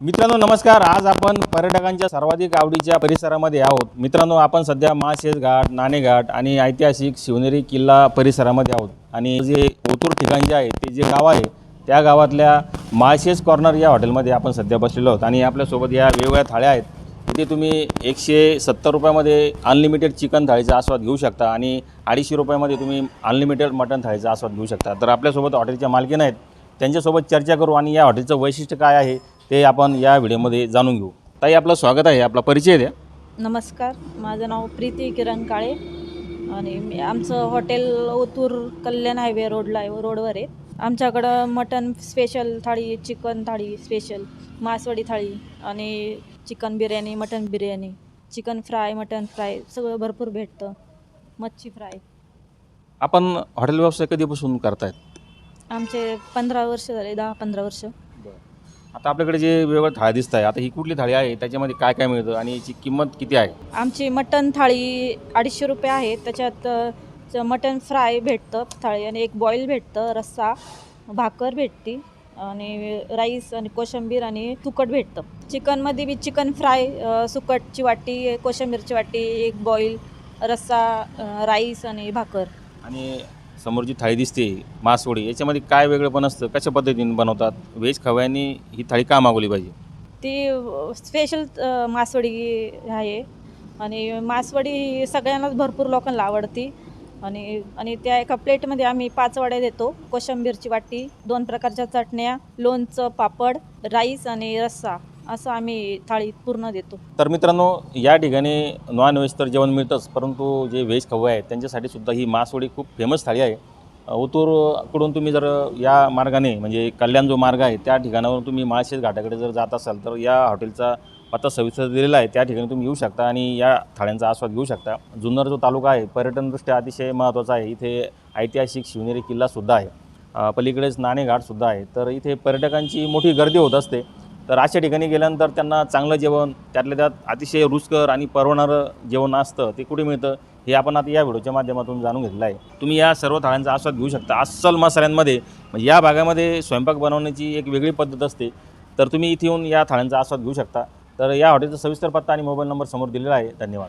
मित्रांनो नमस्कार. आज आपण पर्यटकांच्या सर्वाधिक आवडीच्या परिसरामध्ये आहोत. मित्रांनो आपण सध्या माळशेज घाट नाणेघाट आणि ऐतिहासिक शिवनेरी किल्ला परिसरामध्ये आहोत. आणि जे ओतूर ठिकाण जे आहे ते जे गाव आहे त्या गावातल्या माळशेज कॉर्नर या हॉटेलमध्ये आपण सध्या बसलेलो आहोत. आणि आपल्यासोबत या वेगवेगळ्या थाळ्या आहेत. तिथे तुम्ही एकशे सत्तर रुपयामध्ये अनलिमिटेड चिकन थाळीचा आस्वाद घेऊ शकता आणि अडीचशे रुपयामध्ये तुम्ही अनलिमिटेड मटन थाळीचा आस्वाद घेऊ शकता. तर आपल्यासोबत हॉटेलच्या मालकीन आहेत. त्यांच्यासोबत चर्चा करू आणि या हॉटेलचं वैशिष्ट्य काय आहे ते आपण या व्हिडिओमध्ये जाणून घेऊ. ताई आपलं स्वागत आहे आपला परिचय द्या. नमस्कार. माझं नाव प्रीती किरण काळे आणि मी आमचं हॉटेल ओतूर कल्याण हायवे रोडला आहे रोडवर आहे. आमच्याकडं mutton special thali chicken thali special masvadi thali आणि chicken biryani mutton biryani chicken fry mutton fry सगळं भरपूर भेटतं. मच्छी फ्राय. आपण हॉटेल व्यवसाय कधीपासून करतायत? आमचे पंधरा वर्ष झाले दहा पंधरा वर्ष. आता आपल्याकडे जे वेगवेगळ्या थाळ्या दिसत आहे आता ही कुठली थाळी आहे? त्याच्यामध्ये काय काय मिळतं? आणि याची किंमत किती आहे? आमची मटन थाळी अडीचशे रुपये आहे. त्याच्यात अ, मटन फ्राय भेटतं थाळी आणि एक बॉईल भेटतं रस्सा भाकर भेटती आणि राईस आणि कोशिंबीर आणि तुकट भेटतं. चिकनमध्ये बी चिकन फ्राय अ, सुकटची वाटी कोशिंबीरची वाटी एक बॉईल रस्सा अ, राईस आणि भाकर. आणि समोर जी थाळी दिसते मासवडी याच्यामध्ये काय वेगळंपण असतं? कशा पद्धतीने बनवतात? व्हेज खव्याने ही थाळी का मागवली पाहिजे? ती स्पेशल मासवडी आहे. आणि मासवडी सगळ्यांनाच भरपूर लोकांना आवडती. आणि आणि त्या एका प्लेटमध्ये आम्ही पाच वड्या देतो. कोशिंबीरची वाटी दोन प्रकारच्या चटण्या लोणचं पापड राईस आणि रस्सा. असं आम्ही थाळी पूर्ण देतो. तर मित्रांनो या ठिकाणी नॉन व्हेज तर जेवण मिळतंच परंतु जे व्हेज खवं आहेत त्यांच्यासाठी सुद्धा ही मासवडी खूप फेमस थाळी आहे. ओतूरकडून तुम्ही जर या मार्गाने म्हणजे कल्याण जो मार्ग आहे त्या ठिकाणावरून तुम्ही माळशेज घाटाकडे जर जात असाल तर या हॉटेलचा पत्ता सविस्तर दिलेला आहे. त्या ठिकाणी तुम्ही येऊ शकता आणि या थाळ्यांचा आस्वाद घेऊ शकता. जुन्नर जो तालुका आहे पर्यटनदृष्ट्या अतिशय महत्त्वाचा आहे. इथे ऐतिहासिक शिवनेरी किल्लासुद्धा आहे. पलीकडेच नाणेघाटसुद्धा आहे. तर इथे पर्यटकांची मोठी गर्दी होत असते. तर अशा ठिकाणी गेल्यानंतर त्यांना चांगलं जेवण त्यातल्या त्यात अतिशय रुचकर आणि परवणारं जेवण असतं ते कुठे मिळतं हे आपण आता या व्हिडिओच्या माध्यमातून जाणून घेतलं आहे. तुम्ही या सर्व थाळ्यांचा आस्वाद घेऊ शकता. अस्सल मसाल्यांमध्ये म्हणजे या भागामध्ये स्वयंपाक बनवण्याची एक वेगळी पद्धत असते. तर तुम्ही इथे येऊन या थाळ्यांचा आस्वाद घेऊ शकता. तर या हॉटेलचा सविस्तर पत्ता आणि मोबाईल नंबर समोर दिलेला आहे. धन्यवाद.